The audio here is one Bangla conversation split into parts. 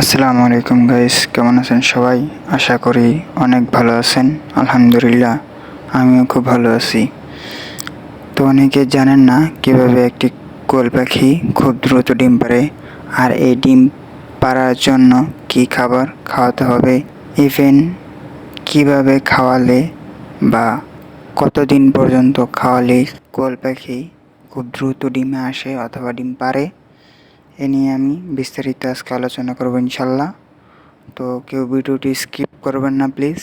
আসসালামু আলাইকুম গাইস কেমন আছেন সবাই? আশা করি অনেক ভালো আছেন, আলহামদুলিল্লাহ, আমিও খুব ভালো আছি। তো অনেকে জানেন না কীভাবে একটি কোল পাখি খুব দ্রুত ডিম পারে আর এই ডিম পাড়ার জন্য কি খাবার খাওয়াতে হবে? ইভেন কীভাবে খাওয়ালে বা কতদিন পর্যন্ত খাওয়ালে কোল পাখি খুব দ্রুত ডিমে আসে অথবা ডিম পারে এ নিয়ে আমি বিস্তারিত আজকে আলোচনা করব ইনশাল্লাহ তো কেউ ভিডিওটি স্কিপ করবেন না, প্লিজ।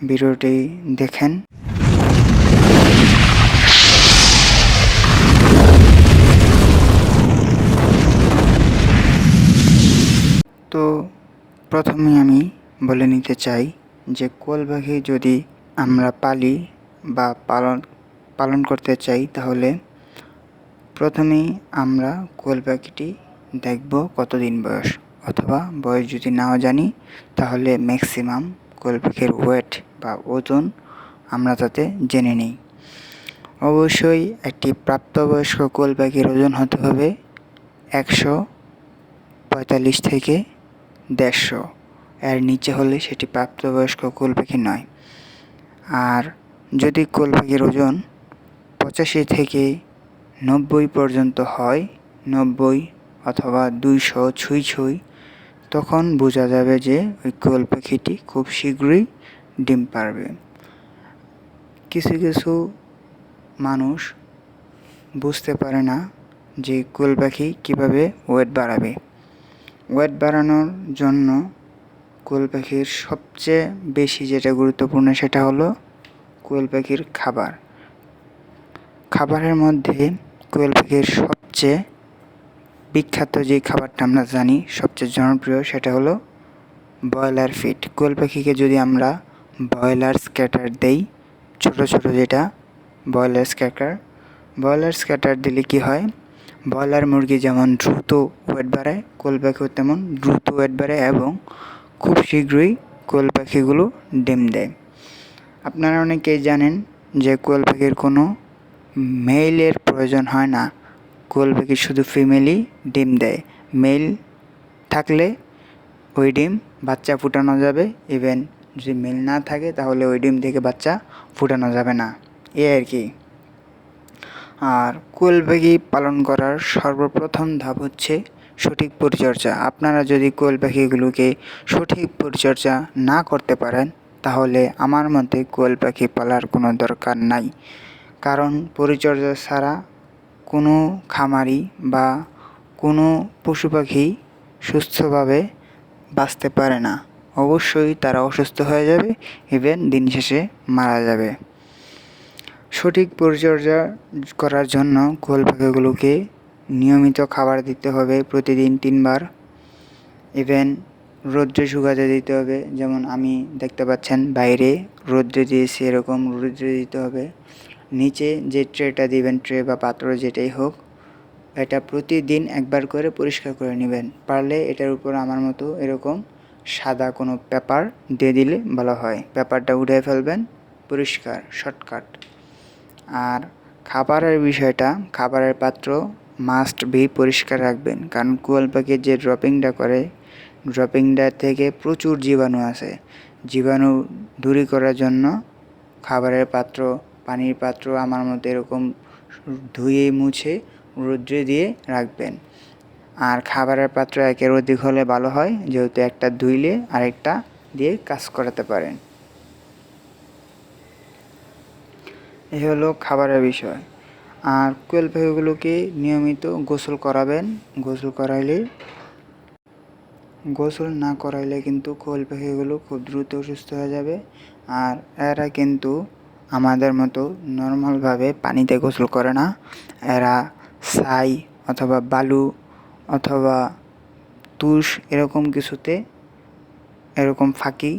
ভিডিওটি দেখেন। তো প্রথমে আমি বলে নিতে চাই যে কোল পাখি যদি আমরা পালি বা পালন পালন করতে চাই তাহলে প্রথমেই আমরা কোয়েল পাখিটি দেখব কতদিন বয়স, অথবা বয়স যদি নাও জানি, তাহলে ম্যাক্সিমাম কোয়েল পাখির ওয়েট বা ওজন আমরা তাতে জেনে নিই। অবশ্যই একটি প্রাপ্তবয়স্ক কোয়েল পাখির ওজন হতে হবে একশো পঁয়তাল্লিশ থেকে দেড়শো। এর নিচে হলে সেটি প্রাপ্তবয়স্ক কোয়েল পাখি নয়। আর যদি কোয়েল পাখির ওজন পঁচাশি থেকে নব্বই পর্যন্ত হয়, নব্বই অথবা দুইশো ছুঁই ছুঁই, তখন বোঝা যাবে যে ওই কোয়েল পাখিটি খুব শীঘ্রই ডিম পারবে। কিছু কিছু মানুষ বুঝতে পারে না যে কোয়েল পাখি কীভাবে ওয়েট বাড়াবে। ওয়েট বাড়ানোর জন্য কোয়েল পাখির সবচেয়ে বেশি যেটা গুরুত্বপূর্ণ সেটা হলো কোয়েল পাখির খাবার। খাবারের মধ্যে কোয়েল পাখির সবচেয়ে বিখ্যাত যে খাবারটা আমরা জানি, সবচেয়ে জনপ্রিয়, সেটা হলো ব্রয়লার ফিড কোয়েল পাখিকে যদি আমরা ব্রয়লার স্ক্যাটার দেই, ছোট ছোট যেটা, ব্রয়লার স্ক্যাটার ব্রয়লার স্ক্যাটার দিলে কি হয়, ব্রয়লার মুরগি যেমন দ্রুত ওয়েট বাড়ায়, কোয়েল পাখিও তেমন দ্রুত ওয়েট বাড়ায় এবং খুব শীঘ্রই কোয়েল পাখিগুলো ডিম দেয়। আপনারা অনেকেই জানেন যে কোয়েল পাখির কোনো মেইলের প্রয়োজন হয় না। কোয়েল পাখি শুধু ফিমেলই ডিম দেয়। মেল থাকলে ওই ডিম বাচ্চা ফুটানো যাবে। ইভেন যদি মেল না থাকে তাহলে ওই ডিম থেকে বাচ্চা ফুটানো যাবে না। এ আর কি। আর কোয়েল পাখি পালন করার সর্বপ্রথম ধাপ হচ্ছে সঠিক পরিচর্যা। আপনারা যদি কোয়েল পাখিগুলোকে সঠিক পরিচর্যা না করতে পারেন, তাহলে আমার মতে কোয়েল পাখি পালার কোনো দরকার নাই। কারণ পরিচর্যা ছাড়া কোনো খামারি বা কোনো পশু পাখি সুস্থভাবে বাঁচতে পারে না। অবশ্যই তারা অসুস্থ হয়ে যাবে ইভেন দিন শেষে মারা যাবে। সঠিক পরিচর্যা করার জন্য কোয়েল পাখিগুলোকে নিয়মিত খাবার দিতে হবে প্রতিদিন তিনবার। ইভেন রৌদ্রে শুকাতে দিতে হবে, যেমন আমি দেখতে পাচ্ছেন বাইরে রৌদ্রে দিয়েছি এরকম রৌদ্রে দিতে হবে। নিচে যে ট্রেটা দিবেন ট্রে বা পাত্র যেটাই হোক, এটা প্রতিদিন একবার করে পরিষ্কার করে নেবেন। পারলে এটার উপর আমার মতো এরকম সাদা কোনো পেপার দিয়ে দিলে ভালো হয়। পেপারটা উঠে ফেলবেন, পরিষ্কার শর্টকাট আর খাবারের বিষয়টা, খাবারের পাত্র মাস্ট বি পরিষ্কার রাখবেন। কারণ কোয়াল পাখি যে ড্রপিংটা করে ড্রপিংটা থেকে প্রচুর জীবাণু আছে জীবাণু দূরী করার জন্য খাবারের পাত্র পানির পাত্র আমার মতো এরকম ধুয়ে মুছে রৌদ্রে দিয়ে রাখবেন। আর খাবারের পাত্র একের অধিক হলে ভালো হয়, যেহেতু একটা ধুইলে আরেকটা দিয়ে কাজ করাতে পারেন। এই হলো খাবারের বিষয়। আর কোয়েল পাখিগুলোকে নিয়মিত গোসল করাবেন। গোসল করাইলে, গোসল না করাইলে কিন্তু কোয়েল পাখিগুলো খুব দ্রুত সুস্থ হয়ে যাবে। আর এরা কিন্তু আমাদের মতো নর্মালভাবে পানিতে গোসল করে না। এরা ছাই অথবা বালু অথবা তুষ এরকম কিছুতে, এরকম ফাঁকি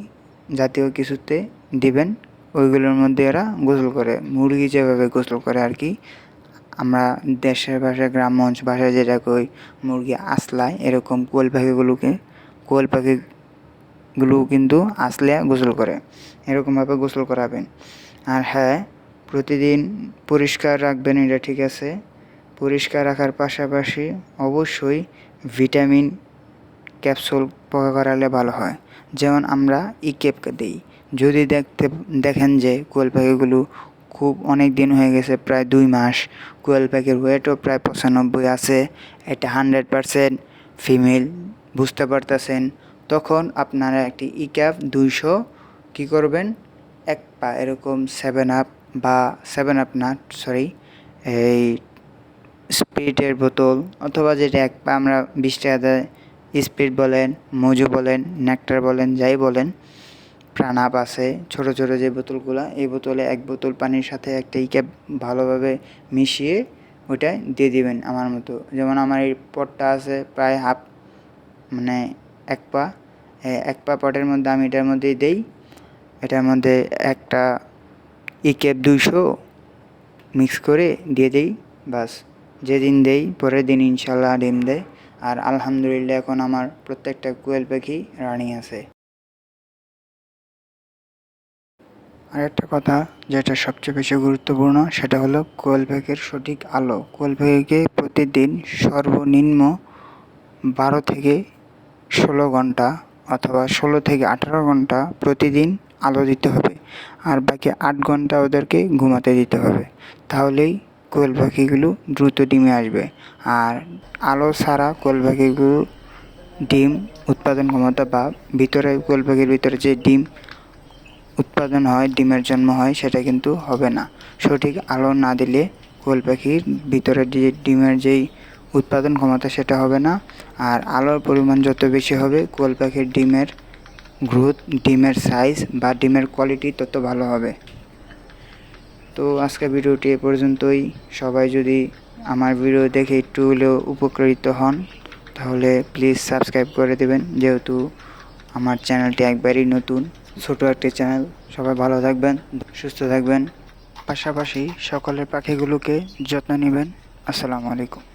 জাতীয় কিছুতে দিবেন। ওইগুলোর মধ্যে এরা গোসল করে, মুরগি যেভাবে গোসল করে আর কি। আমরা দেশের ভাষায়, গ্রামগঞ্জ ভাষায় যেটা কই, মুরগি আসলায় এরকম কোয়েল পাখিগুলোকে কোয়েল পাখিগুলো কিন্তু আসলে গোসল করে। এরকমভাবে গোসল করাবেন। আর হ্যাঁ প্রতিদিন পরিষ্কার রাখবেন, এটা ঠিক আছে। পরিষ্কার রাখার পাশাপাশি অবশ্যই ভিটামিন ক্যাপসুল পোকা করালে ভালো হয়। যেমন আমরা ইকেপকে দিই। যদি দেখতে, দেখেন যে কোয়েল পাখিগুলো খুব অনেক দিন হয়ে গেছে, প্রায় দুই মাস, কোয়েল পাখির ওয়েটও প্রায় পঁচানব্বই আছে, এটা হান্ড্রেড পারসেন্ট ফিমেল বুঝতে পারতেছেন? তখন আপনারা একটি ইক্যাপ দুইশো কী করবেন? এক পা এরকম সেভেন আপ বা সেভেন আপ না সরি এই স্পিরিটের বোতল অথবা যেটা এক পা আমরা বিশ টাকা দেয়, স্পিড বলেন, মজু বলেন নেকটার বলেন, যাই বলেন প্রাণাপ আছে। ছোট ছোট যে বোতলগুলো, এই বোতলে এক বোতল পানির সাথে একটা ইক্যাপ ভালোভাবে মিশিয়ে ওইটা দিয়ে দিবেন আমার মতো। যেমন আমার এই পটটা আছে প্রায় হাফ মানে এক পা এক পা পটের মধ্যে আমি এটার মধ্যেই দেই। এটার মধ্যে একটা ইকেপ দুইশো মিক্স করে দিয়ে দিই, বাস। যেদিন দেই, পরের দিন ইনশাল্লাহ ডিম দেয়। আর আলহামদুলিল্লাহ এখন আমার প্রত্যেকটা কোয়েল পাখি রানিং আছে। আর একটা কথা যেটা সবচেয়ে বেশি গুরুত্বপূর্ণ, সেটা হলো কোয়েল পাখির সঠিক আলো। কোয়েল পাখিকে প্রতিদিন সর্বনিম্ন বারো থেকে ষোলো ঘণ্টা অথবা ষোলো থেকে আঠারো ঘণ্টা প্রতিদিন আলো দিতে হবে আর বাকি আট ঘণ্টা ওদেরকে ঘুমাতে দিতে হবে। তাহলেই কোয়েল পাখিগুলো দ্রুত ডিমে আসবে। আর আলো ছাড়া কোয়েল পাখিগুলো ডিম উৎপাদন ক্ষমতা বা ভিতরে কোয়েল পাখির ভিতরে যে ডিম উৎপাদন হয়, ডিমের জন্ম হয়, সেটা কিন্তু হবে না। সঠিক আলো না দিলে কোয়েল পাখির ভিতরে যে ডিমের যেই উৎপাদন ক্ষমতা সেটা হবে না। আর আলোর পরিমাণ যত বেশি হবে কোয়েল পাখির ডিমের গ্রোথ, ডিমের সাইজ বা ডিমের কোয়ালিটি তত ভালো হবে। তো আজকে ভিডিওটি এ পর্যন্তই। সবাই যদি আমার ভিডিও দেখে একটু হলেও উপকৃত হন, তাহলে প্লিজ সাবস্ক্রাইব করে দেবেন। যেহেতু আমার চ্যানেলটি একবারই নতুন, ছোট একটি চ্যানেল সবাই ভালো থাকবেন, সুস্থ থাকবেন। পাশাপাশি সকলের পাখিগুলোকে যত্ন নেবেন। আসসালামু আলাইকুম।